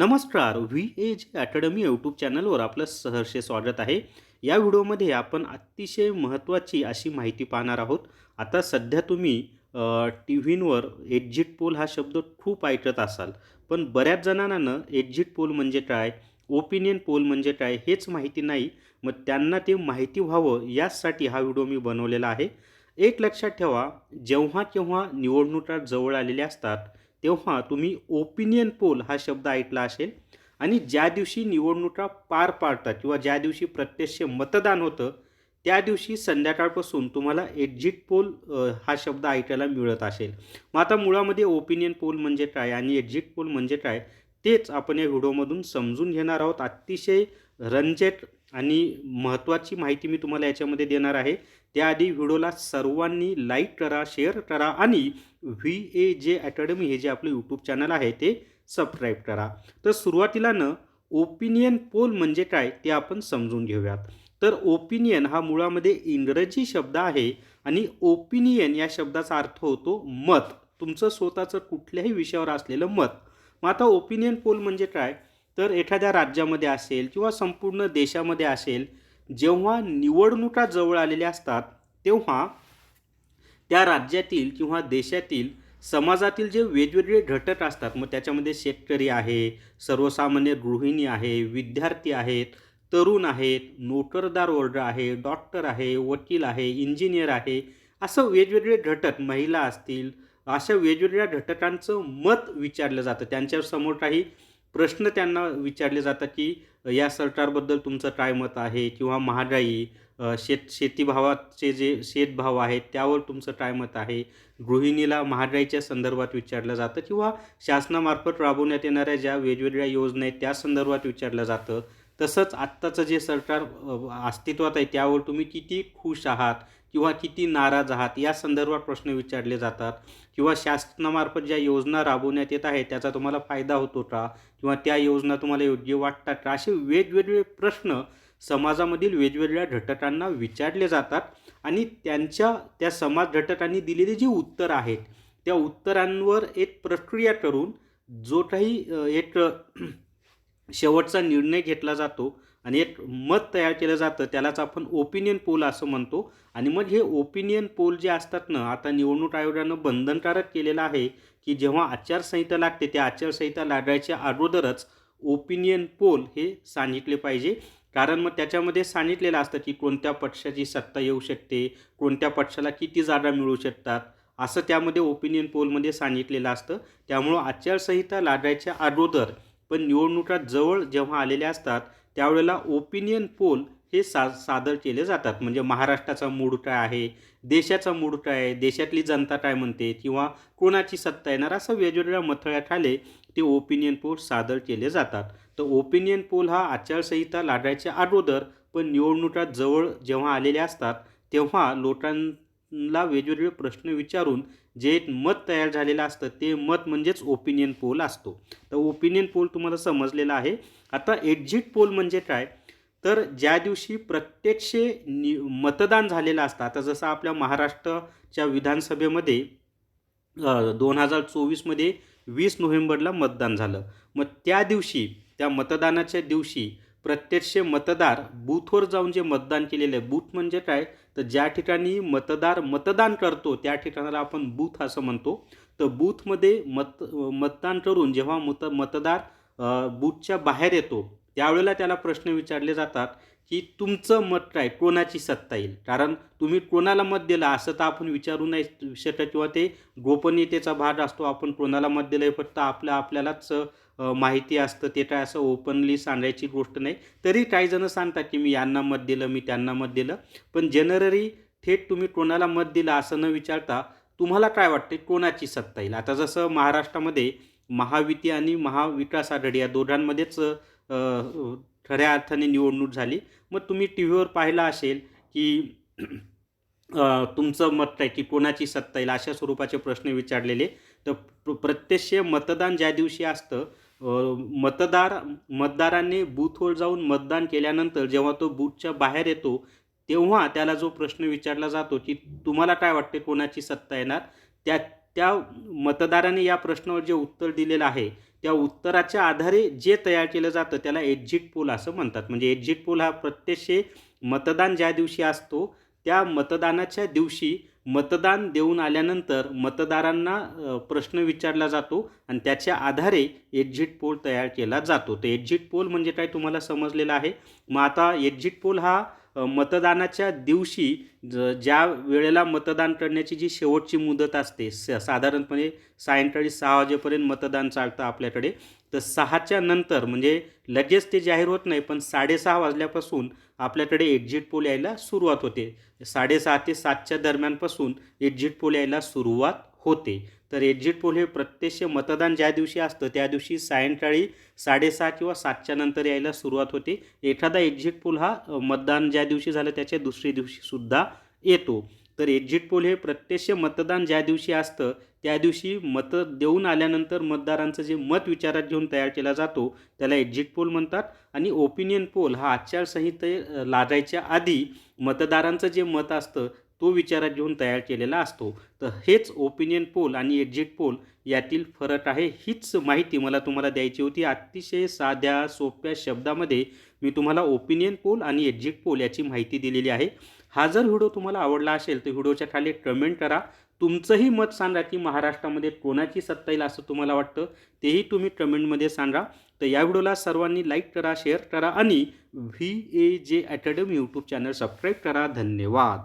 नमस्कार व्ही ए जे academy YouTube चॅनलवर आपलं सहर्ष स्वागत आहे. या व्हिडिओमध्ये आपण अतिशय महत्त्वाची अशी माहिती पाहणार आहोत. आता सध्या तुम्ही टी व्हींवर एक्झिट पोल हा शब्द खूप ऐकत असाल. पण बऱ्याच जणांना एक्झिट पोल म्हणजे काय ओपिनियन पोल म्हणजे काय हेच माहिती नाही. मग त्यांना ते माहिती व्हावं यासाठी हा व्हिडिओ मी बनवलेला आहे. एक लक्षात ठेवा जेव्हा केव्हा निवडणुका जवळ आलेल्या असतात तेव्हा तुम्ही ओपिनियन पोल हा शब्द ऐकला असेल. आणि ज्या दिवशी निवडणुका पार पाडतात किंवा ज्या दिवशी प्रत्यक्ष मतदान होतं त्या दिवशी संध्याकाळपासून तुम्हाला एक्झिट पोल हा शब्द ऐकायला मिळत असेल. मग आता मुळामध्ये ओपिनियन पोल म्हणजे काय आणि एक्झिट पोल म्हणजे काय तेच आपण या व्हिडिओमधून समजून घेणार आहोत. अतिशय रंजक आणि महत्त्वाची माहिती मी तुम्हाला याच्यामध्ये देणार आहे. त्याआधी व्हिडिओला सर्वांनी लाईक करा शेअर करा आणि व्ही ए जे अकॅडमी हे जे आपलं यूट्यूब चॅनल आहे ते सबस्क्राईब करा. तर सुरुवातीला न ओपिनियन पोल म्हणजे काय ते आपण समजून घेऊयात. तर ओपिनियन हा मुळामध्ये इंग्रजी शब्द आहे आणि ओपिनियन या शब्दाचा अर्थ होतो मत. तुमचं स्वतःचं कुठल्याही विषयावर असलेलं मत. मग आता ओपिनियन पोल म्हणजे काय? तर एखाद्या राज्यामध्ये असेल किंवा संपूर्ण देशामध्ये असेल जेव्हा निवडणुका जवळ आलेल्या असतात तेव्हा त्या राज्यातील किंवा देशातील समाजातील जे वेगवेगळे घटक असतात मग त्याच्यामध्ये शेतकरी आहे सर्वसामान्य गृहिणी आहे विद्यार्थी आहेत तरुण आहेत नोकरदार वर्ग आहे डॉक्टर आहे वकील आहे इंजिनियर आहे असं वेगवेगळे घटक महिला असतील अशा वेगवेगळ्या घटकांचं मत विचारलं जातं. त्यांच्यासमोर काही प्रश्न त्यांना विचारले जातात की या सरकारबद्दल तुमचं काय मत आहे? किंवा महागाई शेत शेतीभावाचे जे शेतभाव आहेत त्यावर तुमचं काय मत आहे? गृहिणीला महागाईच्या संदर्भात विचारलं जातं किंवा शासनामार्फत राबवण्यात येणाऱ्या ज्या वेगवेगळ्या योजना आहेत त्या संदर्भात विचारलं जातं? तसंच आत्ताचं जे सरकार अस्तित्वात आहे त्यावर तुम्ही किती खुश आहात? किंवा किती नाराज आहात या संदर्भात प्रश्न विचारले जातात. किंवा शासनामार्फत ज्या योजना राबवण्यात येत आहेत त्याचा तुम्हाला फायदा होतो का किंवा त्या योजना तुम्हाला योग्य वाटतात का? असे वेगवेगळे प्रश्न समाजामधील वेगवेगळ्या घटकांना विचारले जातात आणि त्यांच्या त्या समाज घटकांनी दिलेली जी उत्तरं आहेत त्या उत्तरांवर एक प्रक्रिया करून जो काही एक शेवटचा निर्णय घेतला जातो आणि एक मत तयार केलं जातं त्यालाच आपण ओपिनियन पोल असं म्हणतो. आणि मग हे ओपिनियन पोल जे असतात ना आता निवडणूक आयोगानं बंधनकारक केलेलं आहे की जेव्हा आचारसंहिता लागते त्या आचारसंहिता लागायच्या अगोदरच ओपिनियन पोल हे सांगितले पाहिजे. कारण मग त्याच्यामध्ये सांगितलेलं असतं की कोणत्या पक्षाची सत्ता येऊ शकते कोणत्या पक्षाला किती जागा मिळू शकतात असं त्यामध्ये ओपिनियन पोलमध्ये सांगितलेलं असतं. त्यामुळं आचारसंहिता लागायच्या अगोदर पण निवडणुका जवळ जेव्हा आलेल्या असतात त्यावेळेला ओपिनियन पोल हे सा सादर केले जातात. म्हणजे महाराष्ट्राचा मूड काय आहे देशाचा मूड काय आहे देशातली जनता काय म्हणते किंवा कोणाची सत्ता येणार असं वेगवेगळ्या मथळ्याखाली ते ओपिनियन पोल सादर केले जातात. तर ओपिनियन पोल हा आचारसंहिता लागायच्या अगोदर पण निवडणुका जवळ जेव्हा आलेल्या असतात तेव्हा ला वेगवेगळे प्रश्न विचारून जे एक मत तयार झालेलं असतं ते मत म्हणजेच ओपिनियन पोल असतो. तर ओपिनियन पोल तुम्हाला समजलेला आहे. आता एक्झिट पोल म्हणजे काय? तर ज्या दिवशी प्रत्यक्ष नि मतदान झालेलं असतं आता जसं आपल्या महाराष्ट्राच्या विधानसभेमध्ये दोन हजार चोवीसमध्ये वीस नोव्हेंबरला मतदान झालं. मग त्या दिवशी त्या मतदानाच्या दिवशी प्रत्यक्ष मतदार बूथवर जाऊन जे मतदान केलेलं आहे बूथ म्हणजे काय? तर ज्या ठिकाणी मतदार मतदान करतो त्या ठिकाणाला आपण बूथ असं म्हणतो. तर बूथमध्ये मत मतदान करून जेव्हा मत मतदार बूथच्या बाहेर येतो त्यावेळेला त्याला प्रश्न विचारले जातात की तुमचं मत काय? कोणाची सत्ता येईल? कारण तुम्ही कोणाला मत दिलं असं तर आपण विचारू नाही शकत किंवा ते गोपनीयतेचा भाग असतो. आपण कोणाला मत दिलं आहे फक्त आपल्या आपल्यालाच माहिती असतं. ते काय असं ओपनली सांगायची गोष्ट नाही. तरी काही जणं सांगतात की मी यांना मत दिलं मी त्यांना मत दिलं. पण जनरली थेट तुम्ही कोणाला मत दिलं असं न विचारता तुम्हाला काय वाटते कोणाची सत्ता येईल? आता जसं महाराष्ट्रामध्ये महायुती आणि महाविकास आघाडी या दोघांमध्येच खऱ्या अर्थाने निवडणूक झाली. मग तुम्ही टी व्हीवर पाहिलं असेल की तुमचं मत काय की कोणाची सत्ता येईल अशा स्वरूपाचे प्रश्न विचारलेले. तर प्रत्यक्ष मतदान ज्या दिवशी असतं मतदार मतदारांनी बूथवर जाऊन मतदान केल्यानंतर जेव्हा तो बूथच्या बाहेर येतो तेव्हा त्याला जो प्रश्न विचारला जातो की तुम्हाला काय वाटते कोणाची सत्ता येणार? त्या त्या मतदाराने या प्रश्नावर जे उत्तर दिलेलं आहे त्या उत्तराच्या आधारे जे तयार केलं जातं त्याला एक्झिट पोल असं म्हणतात. म्हणजे एक्झिट पोल हा प्रत्यक्ष मतदान ज्या दिवशी असतो त्या मतदानाच्या दिवशी मतदान देऊन आल्यानंतर मतदारांना प्रश्न विचारला जातो आणि त्याच्या आधारे एक्झिट पोल तयार केला जातो. तर एक्झिट पोल म्हणजे काय तुम्हाला समजलेलं आहे? मग आता एक्झिट पोल हा मतदानाच्या दिवशी ज ज्या वेळेला मतदान करण्याची जी शेवटची मुदत असते स साधारणपणे सायंकाळी सहा वाजेपर्यंत मतदान चालतं आपल्याकडे तर सहाच्या नंतर म्हणजे लगेच ते जाहीर होत नाही पण साडेसहा वाजल्यापासून आपल्याकडे एक्झिट पोल यायला सुरुवात होते. साडेसहा ते सातच्या दरम्यानपासून एक्झिट पोल यायला सुरुवात होते. तर एक्झिट पोल हे प्रत्यक्ष मतदान ज्या दिवशी असतं त्या दिवशी सायंकाळी साडेसहा किंवा सातच्या नंतर यायला सुरुवात होते. एखादा एक्झिट पोल हा मतदान ज्या दिवशी झालं त्याच्या दुसऱ्या दिवशीसुद्धा येतो. तर एक्झिट पोल हे प्रत्यक्ष मतदान ज्या दिवशी असतं त्या दिवशी मतं देऊन आल्यानंतर मतदारांचं जे मत विचारात घेऊन तयार केला जातो त्याला एक्झिट पोल म्हणतात. आणि ओपिनियन पोल हा आचारसंहिते लागायच्या आधी मतदारांचं जे मत असतं तो विचारात घेऊन तयार केलेला असतो. तर हेच ओपिनियन पोल आणि एक्झिट पोल यातील फरक आहे. हीच माहिती मला तुम्हाला द्यायची होती. अतिशय साध्या सोप्या शब्दामध्ये मी तुम्हाला ओपिनियन पोल आणि एक्झिट पोल याची माहिती दिलेली आहे. हा जर व्हिडिओ तुम्हाला आवडला असेल तर व्हिडिओच्या खाली कमेंट करा. तुमचंही मत सांगा की महाराष्ट्रामध्ये कोणाची सत्ता येईल असं तुम्हाला वाटतं तेही तुम्ही कमेंटमध्ये सांगा. तर या व्हिडिओला सर्वांनी लाईक करा शेअर करा आणि व्ही ए जे अकॅडमी यूट्यूब चॅनल सबस्क्राईब करा. धन्यवाद.